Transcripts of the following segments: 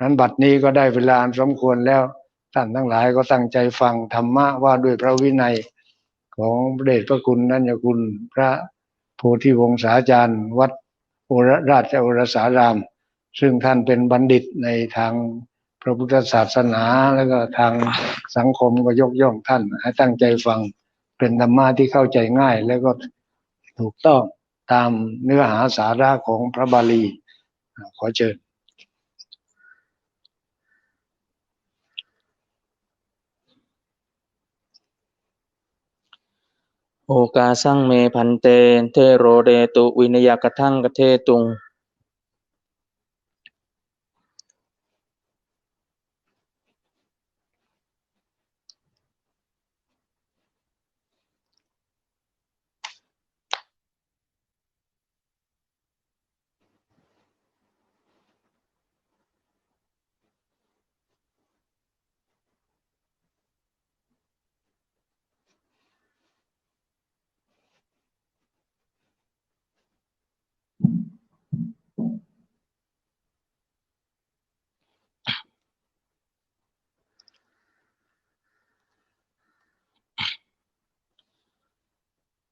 นั้นบัดนี้ก็ได้เวลาสมควรแล้วท่านทั้งหลายก็ตั้งใจฟังธรรมะว่าด้วยพระวินัยของพระเดชพระคุณนันยคุณพระโพธิวงศาจารย์ วัดโอรราชโอรสาราม ซึ่งท่านเป็นบัณฑิตในทางพระพุทธศาสนาแล้วก็ทางสังคมก็ยกย่องท่าน ให้ตั้งใจฟังเป็นธรรมะที่เข้าใจง่าย แล้วก็ถูกต้องตามเนื้อหาสาระของพระบาลีขอเชิญ โอกาสังเมพันเต เทโรเดตุวินยกทังกเทตุง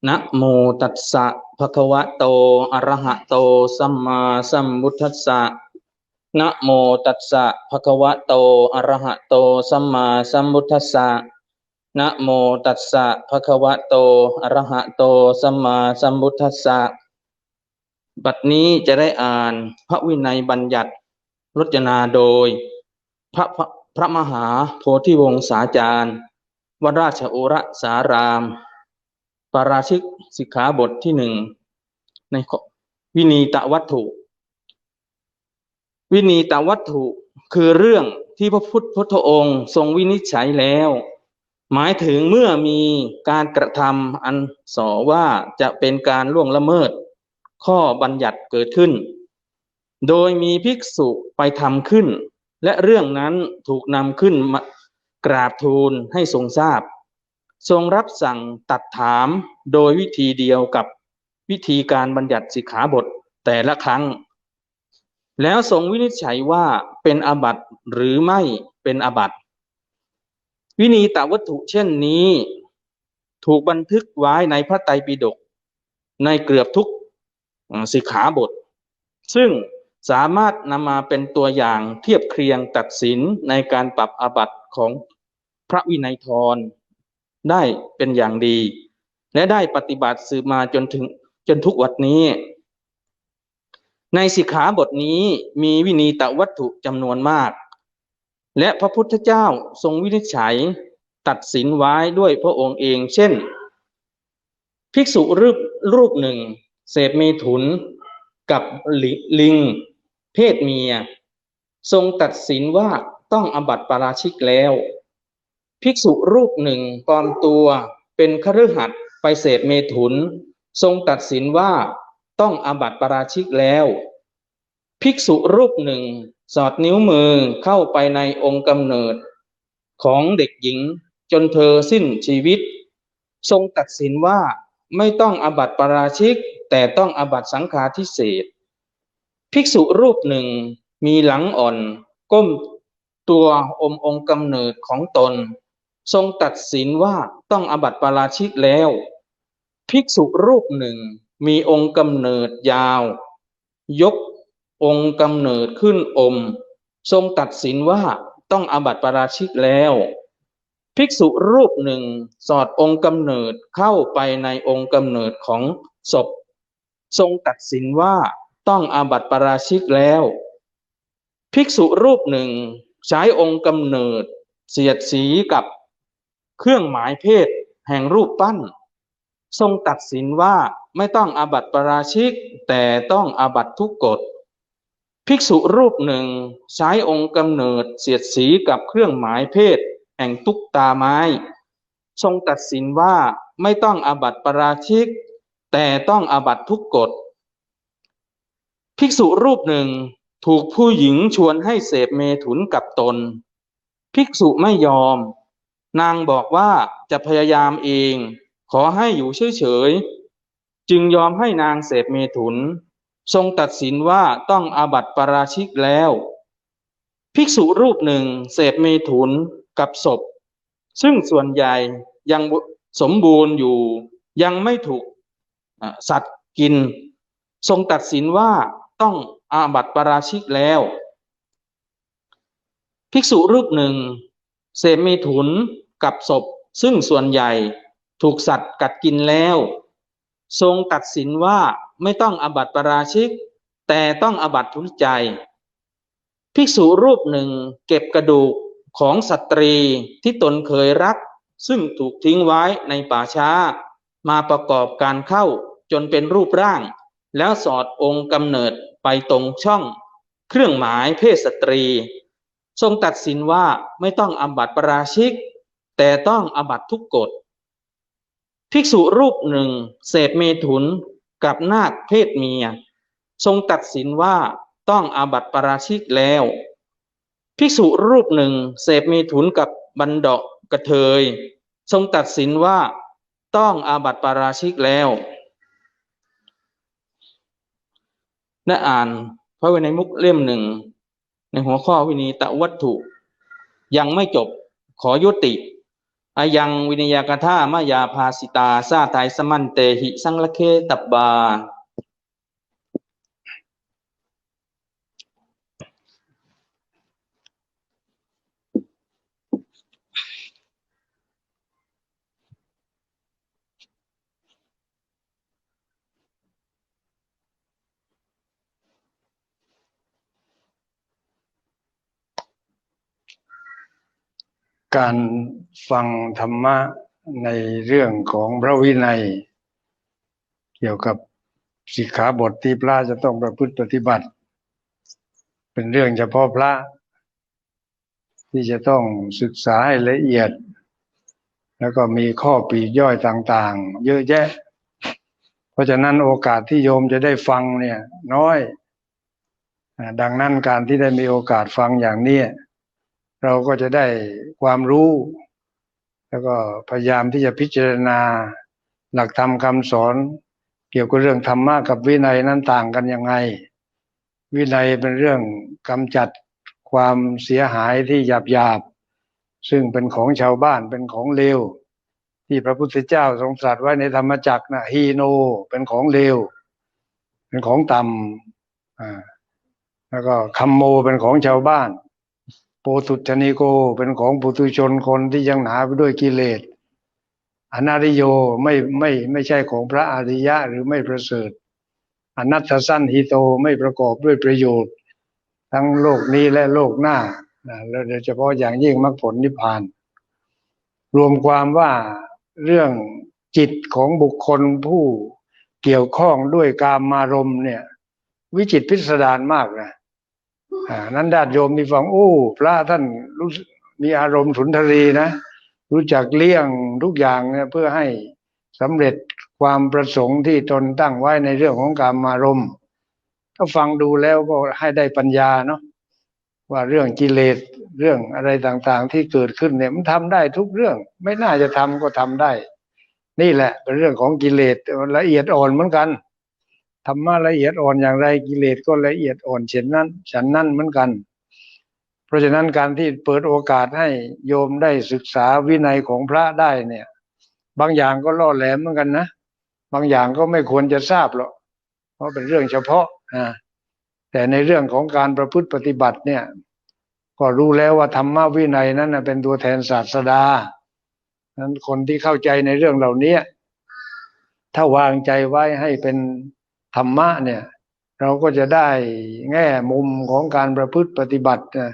นะโมตัสสะภะคะวะโตอะระหะโตสัมมาสัมพุทธัสสะนะโมตัสสะภะคะวะโตอะระหะโตสัมมาสัมพุทธัสสะนะโมตัสสะภะคะวะโตอะระหะโตสัมมาสัมพุทธัสสะบัดนี้จะได้อ่านพระวินัยบัญญัติรจนาโดย พระพระมหาโพธิวงศาจารย์วราชโอรสาราม ปาราชิกสิกขาบทที่หนึ่งในวินีตวัตถุ วินีตวัตถุคือเรื่องที่พระพุทธพุทธองค์ ทรงวินิจฉัยแล้ว หมายถึงเมื่อมีการกระทำอันสอว่าจะเป็นการล่วงละเมิด ข้อบัญญัติเกิดขึ้น โดยมีภิกษุไปทำขึ้น และเรื่องนั้นถูกนำขึ้นมากราบทูลให้ทรงทราบ ทรงรับสั่งตัดถามโดยวิธีเดียวกับวิธีการบัญญัติสิกขาบทแต่ละครั้ง แล้วทรงวินิจฉัยว่าเป็นอาบัติหรือไม่เป็นอาบัติ วินีตวัตถุเช่นนี้ ถูกบันทึกไว้ในพระไตรปิฎกในเกือบทุกสิกขาบท ซึ่งสามารถนำมาเป็นตัวอย่างเทียบเคียงตัดสินในการปรับอาบัติของพระวินัยทร ได้เป็นอย่างดี และได้ปฏิบัติสืบมาจนถึงจนทุกวันนี้ ในสิกขาบทนี้มีวินีตวัตถุจำนวนมาก และพระพุทธเจ้าทรงวินิจฉัยตัดสินไว้ด้วยพระองค์เอง เช่น ภิกษุรูปรูปหนึ่ง เสพเมถุนกับลิง เพศเมีย ทรงตัดสินว่าต้องอบัติปาราชิกแล้ว ภิกษุรูปหนึ่งปลอมตัวเป็นคฤหัสถ์ไปเสพเมถุน ทรงตัดสินว่าต้องอาบัติปราชิกแล้ว ภิกษุรูปหนึ่งสอดนิ้วมือเข้าไปในองค์กำเนิด ของเด็กหญิงจนเธอสิ้นชีวิต ทรงตัดสินว่าไม่ต้องอาบัติปราชิก แต่ต้องอาบัติสังฆาทิเศษ ภิกษุรูปหนึ่งมีหลังอ่อน ก้มตัวอมองค์กำเนิดของตน ทรงตัดสินว่าต้องอาบัติปาราชิกแล้ว ภิกษุรูปหนึ่งมีองค์กำเนิดยาว ยกองค์กำเนิดขึ้นอม ทรงตัดสินว่าต้องอาบัติปาราชิกแล้ว ภิกษุรูปหนึ่งสอดองค์กำเนิดเข้าไปในองค์กำเนิดของศพ ทรงตัดสินว่าต้องอาบัติปาราชิกแล้ว ภิกษุรูปหนึ่งใช้องค์กำเนิด เสียดสีกับ เครื่องหมายเพศ แห่งรูปปั้น ทรงตัดสินว่าไม่ต้องอาบัติปาราชิก แต่ต้องอาบัติทุกกฎ ภิกษุรูปหนึ่งใช้องค์กำเนิดเสียดสีกับเครื่องหมายเพศ แห่งตุกตาไม้ ทรงตัดสินว่าไม่ต้องอาบัติปาราชิก แต่ต้องอาบัติทุกกฎ ภิกษุรูปหนึ่งถูกผู้หญิงชวนให้เสพเมถุนกับตน ภิกษุไม่ยอม นางบอกว่าจะพยายามเอง ขอให้อยู่เฉยๆ จึงยอมให้นางเสพเมถุน ทรงตัดสินว่าต้องอาบัติปราชิกแล้ว ภิกษุรูปหนึ่งเสพเมถุนกับศพ ซึ่งส่วนใหญ่ยังสมบูรณ์อยู่ยังไม่ถูกสัตว์กิน ทรงตัดสินว่าต้องอาบัติปราชิกแล้ว ภิกษุรูปหนึ่งเสพเมถุน กับศพ ซึ่งส่วนใหญ่ถูกสัตว์กัดกินแล้ว ทรงตัดสินว่าไม่ต้องอบัติปราชิก แต่ต้องอบัติทุนใจ ภิกษุรูปหนึ่งเก็บกระดูกของสตรีที่ตนเคยรัก ซึ่งถูกทิ้งไว้ในป่าช้า มาประกอบการเข้าจนเป็นรูปร่าง แล้วสอดองค์กำเนิดไปตรงช่อง เครื่องหมายเพศสตรี ทรงตัดสินว่าไม่ต้องอาบัติปาราชิก แต่ต้องอาบัตทุกกฎ ภิกษุรูปหนึ่งเสพเมถุนกับนาคเพศเมีย ทรงตัดสินว่าต้องอาบัติปาราชิกแล้ว ภิกษุรูปหนึ่งเสพเมถุนกับบันดาะกระเทย ทรงตัดสินว่าต้องอาบัติปาราชิกแล้วได้อ่านพระวินัยมุกเล่มหนึ่ง ในหัวข้อวินีตะวัตถุ ยังไม่จบขอยุติ อายังวินยากธามายาภาสิตาซาไทยสมันเตหิสังละเคตับบา การฟังธรรมะในเรื่องของพระวินัย เกี่ยวกับสิกขาบทที่พระจะต้องประพฤติปฏิบัติ เป็นเรื่องเฉพาะพระ ที่จะต้องศึกษาให้ละเอียด แล้วก็มีข้อปีย่อยต่างๆ เยอะแยะ เพราะฉะนั้นโอกาสที่โยมจะได้ฟังเนี่ยน้อย ดังนั้นการที่ได้มีโอกาสฟังอย่างนี้ เราก็จะได้ความรู้ แล้วก็พยายามที่จะพิจารณา หลักธรรมคำสอน เกี่ยวกับเรื่องธรรมะกับวินัยนั้นต่างกันยังไง วินัยเป็นเรื่องกำจัดความเสียหายที่หยาบหยาบซึ่งเป็นของชาวบ้านเป็นของเลว ที่พระพุทธเจ้าทรงตรัสไว้ในธรรมจักรนะฮีโนเป็นของเลว เป็นของต่ำอ่าแล้วก็คัมโมเป็นของชาวบ้าน ปตุชนิโกเป็นของปุถุชนคนที่ยังหนาไปด้วยกิเลสอนาริโยไม่ไม่ไม่ใช่ของพระอริยะหรือไม่ประเสริฐอนัตตสั้นหิโตไม่ประกอบด้วยประโยชน์ ทั้งโลกนี้และโลกหน้าแล้วโดยเฉพาะอย่างยิ่งมรรคผลนิพพาน รวมความว่าเรื่องจิตของบุคคลผู้เกี่ยวข้องด้วยกามารมณ์เนี่ย วิจิตพิสดารมากนะ นั้นญาติโยมที่ฟังโอ้พระท่านรู้มีอารมณ์สุนทรีนะ รู้จักเลี่ยงทุกอย่างเนี่ยเพื่อให้สำเร็จความประสงค์ที่ตนตั้งไว้ในเรื่องของการมารมณ์ถ้าฟังดูแล้วก็ให้ได้ปัญญาเนาะว่าเรื่องกิเลสเรื่องอะไรต่างๆ ที่เกิดขึ้นเนี่ยมันทำได้ทุกเรื่อง ไม่น่าจะทำก็ทำได้ นี่แหละเป็นเรื่องของกิเลสละเอียดอ่อนเหมือนกัน ธรรมะละเอียดอ่อนอย่างไรกิเลสก็ละเอียดอ่อนเช่นนั้นฉันนั้นเหมือนกัน เพราะฉะนั้นการที่เปิดโอกาสให้โยมได้ศึกษาวินัยของพระได้เนี่ย บางอย่างก็ล่อแหลมเหมือนกันนะบางอย่างก็ไม่ควรจะทราบหรอกเพราะเป็นเรื่องเฉพาะอ่าแต่ในเรื่องของการประพฤติปฏิบัติเนี่ย ก็รู้แล้วว่าธรรมะวินัยนั้นเป็นตัวแทนศาสดานั้นคนที่เข้าใจในเรื่องเหล่านี้ถ้าวางใจไว้ให้เป็น ธรรมะเนี่ย เราก็จะได้แง่มุมของการประพฤติปฏิบัตินะ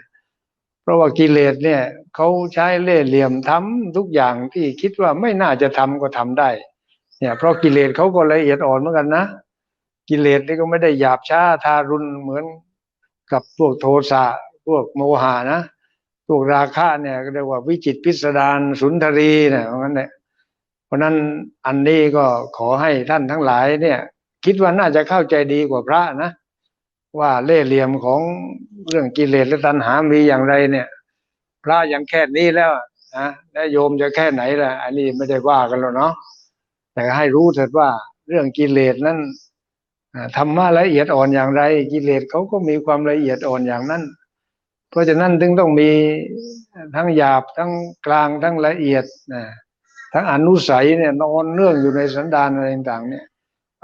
เพราะว่ากิเลสเนี่ยเขาใช้เล่ห์เหลี่ยมทำทุกอย่างที่คิดว่าไม่น่าจะทำก็ทำได้ เนี่ยเพราะกิเลสเขาก็ละเอียดอ่อนเหมือนกันนะ กิเลสนี่ก็ไม่ได้หยาบช้าทารุณเหมือนกับพวกโทสะพวกโมหะนะพวกราคะเนี่ยก็เรียกว่าวิจิตพิสดารสุนทรีเนี่ยเพราะงั้นเนี่ยเพราะนั้นอันนี้ก็ขอให้ท่านทั้งหลายเนี่ย คิดว่าน่าจะเข้าใจดีกว่าพระนะ ว่าเล่ห์เหลี่ยมของเรื่องกิเลสและตัณหามีอย่างไรเนี่ย พระยังแค่นี้แล้วนะแล้วโยมจะแค่ไหนล่ะ อันนี้ไม่ได้ว่ากันแล้วเนาะแต่ให้รู้เถิดว่าเรื่องกิเลสนั้นธรรมะละเอียดอ่อนอย่างไร กิเลสเขาก็มีความละเอียดอ่อนอย่างนั้น เพราะฉะนั้นถึงต้องมีทั้งหยาบทั้งกลางทั้งละเอียดนะทั้งอนุสัยเนี่ยนอนเนื่องอยู่ในสันดานอะไรต่างๆเนี่ย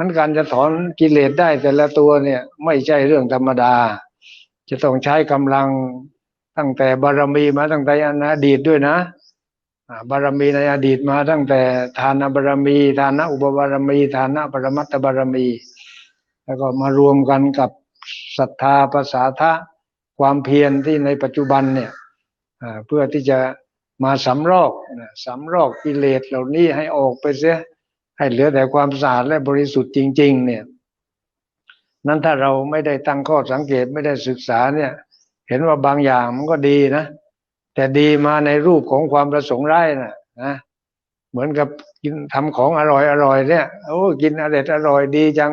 มันการจะถอนกิเลสได้แต่ละตัวเนี่ย ไม่ใช่เรื่องธรรมดา จะต้องใช้กำลังตั้งแต่บารมีมาตั้งแต่อดีตด้วยนะบารมีในอดีตมาตั้งแต่ทานบารมี ทานอุปบารมี ทานปรมัตถบารมี แล้วก็มารวมกันกับศรัทธาภาษาทะความเพียรที่ในปัจจุบันเนี่ยเพื่อที่จะมาสำรอกสำรอกกิเลสเหล่านี้ให้ออกไปเสีย ให้เหลือแต่ความสะอาดและบริสุทธิ์จริง ๆ เนี่ย นั้นถ้าเราไม่ได้ตั้งข้อสังเกตไม่ได้ศึกษาเนี่ย เห็นว่าบางอย่างมันก็ดีนะ แต่ดีมาในรูปของความประสงค์ร้ายนะนะเหมือนกับกินทำของอร่อยอร่อยเนี่ยโอ้กินอร่อยอร่อยดีจัง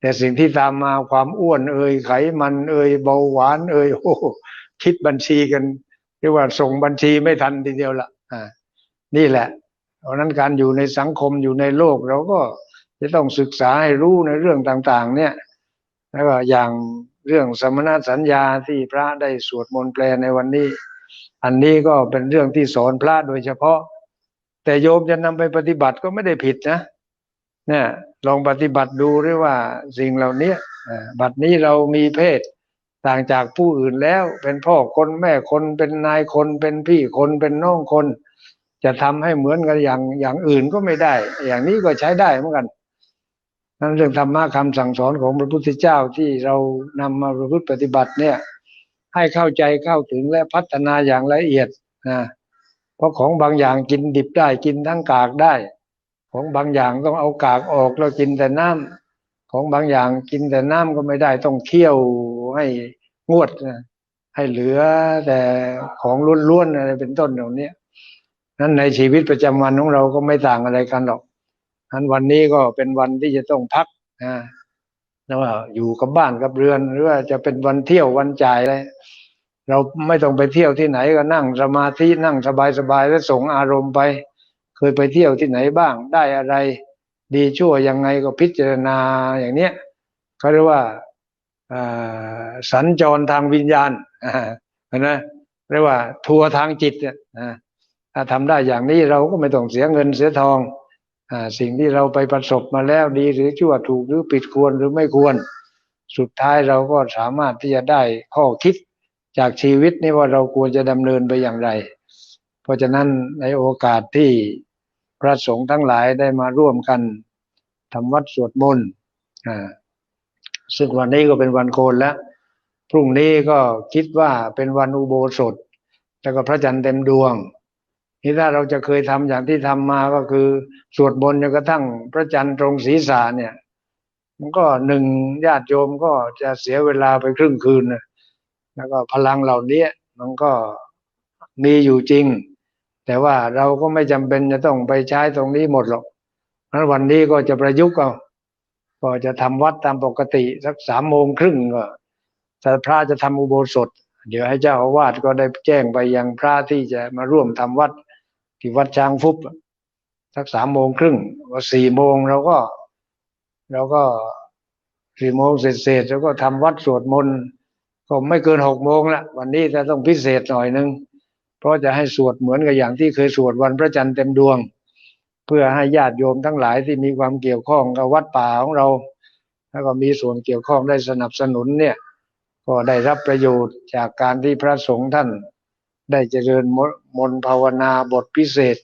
แต่สิ่งที่ตามมาความอ้วนเอ่ยไขมันเอ่ยเบาหวานเอ่ยโอ้คิดบัญชีกันเรียกว่าส่งบัญชีไม่ทันทีเดียวละอ่านี่แหละ เพราะนั้นการอยู่ในสังคมอยู่ในโลกเราก็จะต้องศึกษาให้รู้ในเรื่องต่างๆ เนี่ยแล้วก็อย่างเรื่องสมณสัญญาที่พระได้สวดมนต์แปลในวันนี้ อันนี้ก็เป็นเรื่องที่สอนพระโดยเฉพาะ แต่โยมจะนำไปปฏิบัติก็ไม่ได้ผิดนะเนี่ยลองปฏิบัติดูด้วยว่าสิ่งเหล่านี้บัดนี้เรามีเพศต่างจากผู้อื่นแล้วเป็นพ่อคนแม่คนเป็นนายคนเป็นพี่คนเป็นน้องคน จะทำให้เหมือนกันอย่างอย่างอื่นก็ไม่ได้ อย่างนี้ก็ใช้ได้เหมือนกันนั่นเรื่องธรรมะคำสั่งสอนของพระพุทธเจ้าที่เรานำมาประพฤติปฏิบัติเนี่ย ให้เข้าใจเข้าถึงและพัฒนาอย่างละเอียดนะเพราะของบางอย่างกินดิบได้กินทั้งกากได้ ของบางอย่างต้องเอากากออกแล้วกินแต่น้ำของบางอย่างกินแต่น้ำก็ไม่ได้ต้องเคี่ยวให้งวดนะให้เหลือแต่ของล้วนๆอะไรเป็นต้นเหล่านี้ นั้นในชีวิตประจำวันของเราก็ไม่ต่างอะไรกันหรอกนั้นวันนี้ก็เป็นวันที่จะต้องพักนะแล้วว่าอยู่กับบ้านกับเรือนหรือว่าจะเป็นวันเที่ยววันจ่ายอะไรเราไม่ต้องไปเที่ยวที่ไหนก็นั่งสมาธินั่งสบายๆแล้วส่งอารมณ์ไป เคยไปเที่ยวที่ไหนบ้าง ได้อะไร ดีชั่วยังไงก็พิจารณาอย่างเนี้ยเขาเรียกว่าสัญจรทางวิญญาณนะเรียกว่าทัวร์ทางจิตเนี่ยนะ ถ้าทำได้อย่างนี้เราก็ไม่ต้องเสียเงินเสียทองอสิ่งที่เราไปประสบมาแล้วดีหรือชั่วถูกหรือผิดควรหรือไม่ควร สุดท้ายเราก็สามารถที่จะได้ข้อคิดจากชีวิตนี้ว่าเราควรจะดำเนินไปอย่างไร เพราะฉะนั้นในโอกาสที่พระสงฆ์ทั้งหลายได้มาร่วมกันทำวัดสวดมนต์ซึ่งวันนี้ก็เป็นวันโกนแล้ว พรุ่งนี้ก็คิดว่าเป็นวันอุโบสถ แล้วก็พระจันทร์เต็มดวง นี่ถ้าเราจะเคยทำอย่างที่ทำมาก็คือ สวดมนต์จนกระทั่งพระจันทร์ตรงศีรษะเนี่ย มันก็หนึ่งญาติโยมก็จะเสียเวลาไปครึ่งคืนนะแล้วก็พลังเหล่านี้มันก็มีอยู่จริง แต่ว่าเราก็ไม่จำเป็นจะต้องไปใช้ตรงนี้หมดหรอกเพราะวันนี้ก็จะประยุกต์เอาก็จะทำวัดตามปกติสักสามโมงครึ่งก็แต่พระจะทำอุโบสถ เดี๋ยวให้เจ้าอาวาสก็ได้แจ้งไปยังพระที่จะมาร่วมทำวัด ที่วัดช้างฟุบสักสามโมงครึ่งว่าสี่โมงเราก็เราก็สี่โมงเสร็จเสร็จแล้วก็ทำวัดสวดมนต์ก็ไม่เกินหกโมงละวันนี้จะต้องพิเศษหน่อยนึง เพราะจะให้สวดเหมือนกับอย่างที่เคยสวดวันพระจันทร์เต็มดวง เพื่อให้ญาติโยมทั้งหลายที่มีความเกี่ยวข้องกับวัดป่าของเรา แล้วก็มีส่วนเกี่ยวข้องได้สนับสนุนเนี่ย ก็ได้รับประโยชน์จากการที่พระสงฆ์ท่าน ได้เจริญมนต์ภาวนาบทพิเศษ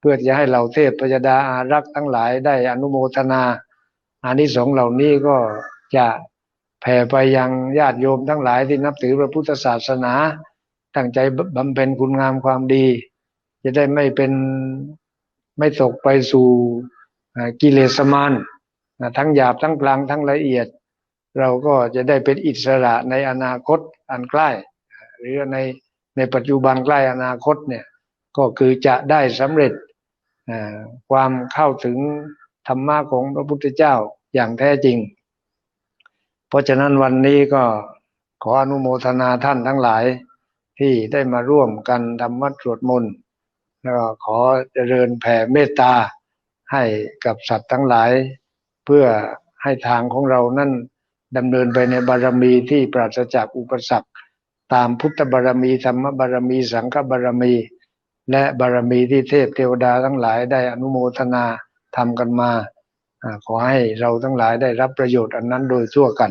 เพื่อจะให้เหล่าเทพพยดาอารักษ์ทั้งหลายได้อนุโมทนาอานิสงส์เหล่านี้ก็จะแผ่ไปยังญาติโยมทั้งหลายที่นับถือพระพุทธศาสนา ตั้งใจบำเพ็ญคุณงามความดี จะได้ไม่เป็นไม่ตกไปสู่กิเลสมารทั้งหยาบทั้งกลางทั้งละเอียด เราก็จะได้เป็นอิสระในอนาคตอันใกล้ หรือใน ในปัจจุบันใกล้อนาคตเนี่ยก็คือจะได้สำเร็จความเข้าถึงธรรมะของพระพุทธเจ้าอย่างแท้จริง เพราะฉะนั้นวันนี้ก็ขออนุโมทนาท่านทั้งหลายที่ได้มาร่วมกันทำวัดสวดมนต์แล้วก็ขอเจริญแผ่เมตตาให้กับสัตว์ทั้งหลาย เพื่อให้ทางของเรานั่นดำเนินไปในบารมีที่ปราศจากอุปสรรค ตามพุทธบารมีธรรมบารมีสังฆบารมี และบารมีที่เทพเทวดาทั้งหลายได้อนุโมทนาทำกันมาอาขอให้เราทั้งหลายได้รับประโยชน์อันนั้นโดยทั่วกัน